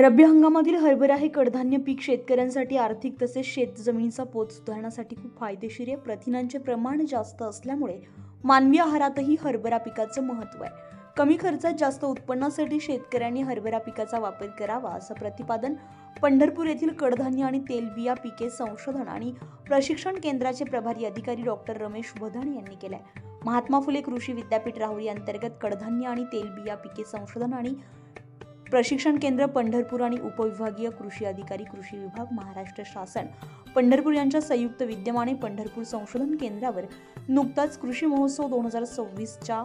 रब्बी हंगामातील हरभरा हे कडधान्य पीक शेतकऱ्यांसाठी आर्थिक तसेच शेत जमिनीचा पोत सुधारण्यासाठी खूप फायदेशीर आहे. प्रथिनांचे प्रमाण जास्त असल्यामुळे मानवी आहारातही हरभरा पिकाचं महत्त्व आहे. कमी खर्चात जास्त उत्पन्नासाठी शेतकऱ्यांनी हरभरा पिकाचा वापर करावा असं प्रतिपादन पंढरपूर येथील कडधान्य आणि तेलबिया पिके संशोधन आणि प्रशिक्षण केंद्राचे प्रभारी अधिकारी डॉक्टर रमेश भदण यांनी केलं आहे महात्मा फुले कृषी विद्यापीठ राहुरी अंतर्गत कडधान्य आणि तेलबिया पिके संशोधन आणि प्रशिक्षण केंद्र पंढरपूर आणि उपविभागीय कृषी अधिकारी कृषी विभाग महाराष्ट्र शासन. पंढरपूर यांच्या संयुक्त विद्यमाने पंढरपूर संशोधन केंद्रावर नुकताच कृषी महोत्सव दोन हजार सव्वीसच्या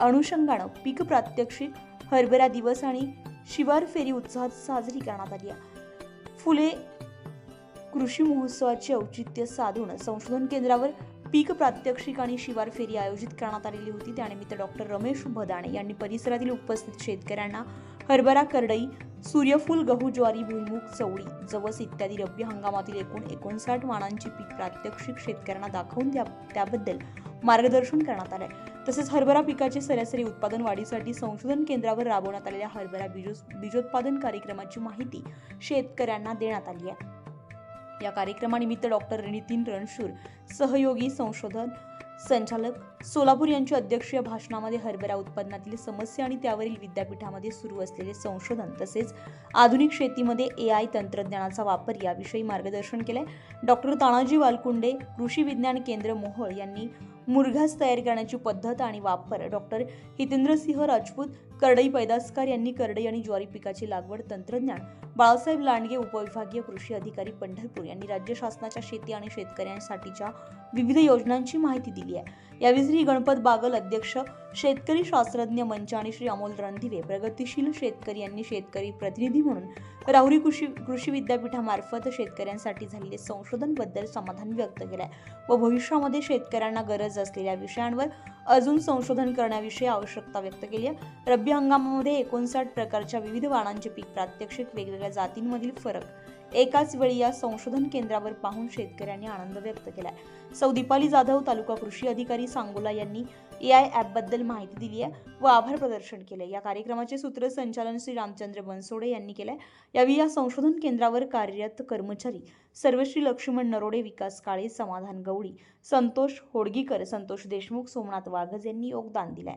अनुषंगानं पीक प्रात्यक्षिक हरभरा दिवस आणि शिवार फेरी उत्साहात साजरी करण्यात आली आहे. फुले कृषी महोत्सवाचे औचित्य साधून संशोधन केंद्रावर पीक प्रात्यक्षिक आणि शिवार फेरी आयोजित करण्यात आलेली होती. त्यानिमित्त डॉक्टर रमेश भदाणे यांनी परिसरातील उपस्थित शेतकऱ्यांना हरभरा करडई सूर्यफूल गहू ज्वारी भुईमुग चवळी जवस इत्यादी रब्बी हंगामातील एकूण एकोणसाठ वाणांची पीक प्रात्यक्षिक शेतकऱ्यांना दाखवून द्या त्याबद्दल मार्गदर्शन करण्यात आलंय. तसेच हरभरा पिकाचे सरासरी उत्पादन वाढीसाठी संशोधन केंद्रावर राबवण्यात आलेल्या हरभरा बीजो बीजोत्पादन कार्यक्रमाची माहिती शेतकऱ्यांना देण्यात आली आहे. या कार्यक्रमानिमित्त डॉक्टर नितीन रणशूर सहयोगी संशोधन संचालक सोलापूर यांच्या अध्यक्षीय भाषणामध्ये हरभरा उत्पादनातील समस्या आणि त्यावरील विद्यापीठामध्ये सुरू असलेले संशोधन तसेच आधुनिक शेतीमध्ये ए आय तंत्रज्ञानाचा वापर याविषयी मार्गदर्शन केले डॉक्टर तानाजी वालकुंडे कृषी विज्ञान केंद्र मोहोळ यांनी मुरघास तयार करण्याची पद्धत आणि वापर. डॉक्टर हितेंद्रसिंह राजपूत करडई पैदासकर यांनी करडई आणि ज्वारी पिकाची लागवड तंत्रज्ञान बाळासाहेब लांडगे उपविभागीय कृषी अधिकारी पंढरपूर यांनी राज्य शासनाच्या शेती आणि शेतकऱ्यांसाठीच्या विविध योजनांची माहिती दिली आहे. यावेळी श्री गणपत बागल अध्यक्ष शेतकरी शास्त्रज्ञ मंच आणि श्री अमोल रणधिवे प्रगतिशील शेतकरी यांनी शेतकरी प्रतिनिधी म्हणून राहुरी कृषी कृषी विद्यापीठामार्फत शेतकऱ्यांसाठी झालेले संशोधनबद्दल समाधान व्यक्त केलंय व भविष्यामध्ये शेतकऱ्यांना गरज असलेल्या विषयांवर अजून संशोधन करण्याविषयी आवश्यकता व्यक्त केली आहे. रब्बी हंगामामध्ये एकोणसाठ प्रकारच्या विविध वाणांचे पीक प्रात्यक्षिक वेगवेगळ्या जातींमधील फरक एकाच वेळी या संशोधन केंद्रावर पाहून शेतकऱ्यांनी आनंद व्यक्त केलाय. सौ दीपाली जाधव तालुका कृषी अधिकारी सांगोला यांनी ए आय ॲपबद्दल माहिती दिली आहे व आभार प्रदर्शन केले या कार्यक्रमाचे सूत्रसंचालन श्री रामचंद्र बनसोडे यांनी केले यावेळी या संशोधन केंद्रावर कार्यरत कर्मचारी सर्वश्री लक्ष्मण नरोडे विकास काळे समाधान गवळी संतोष होडगीकर संतोष देशमुख सोमनाथ वाघज यांनी योगदान दिलंय.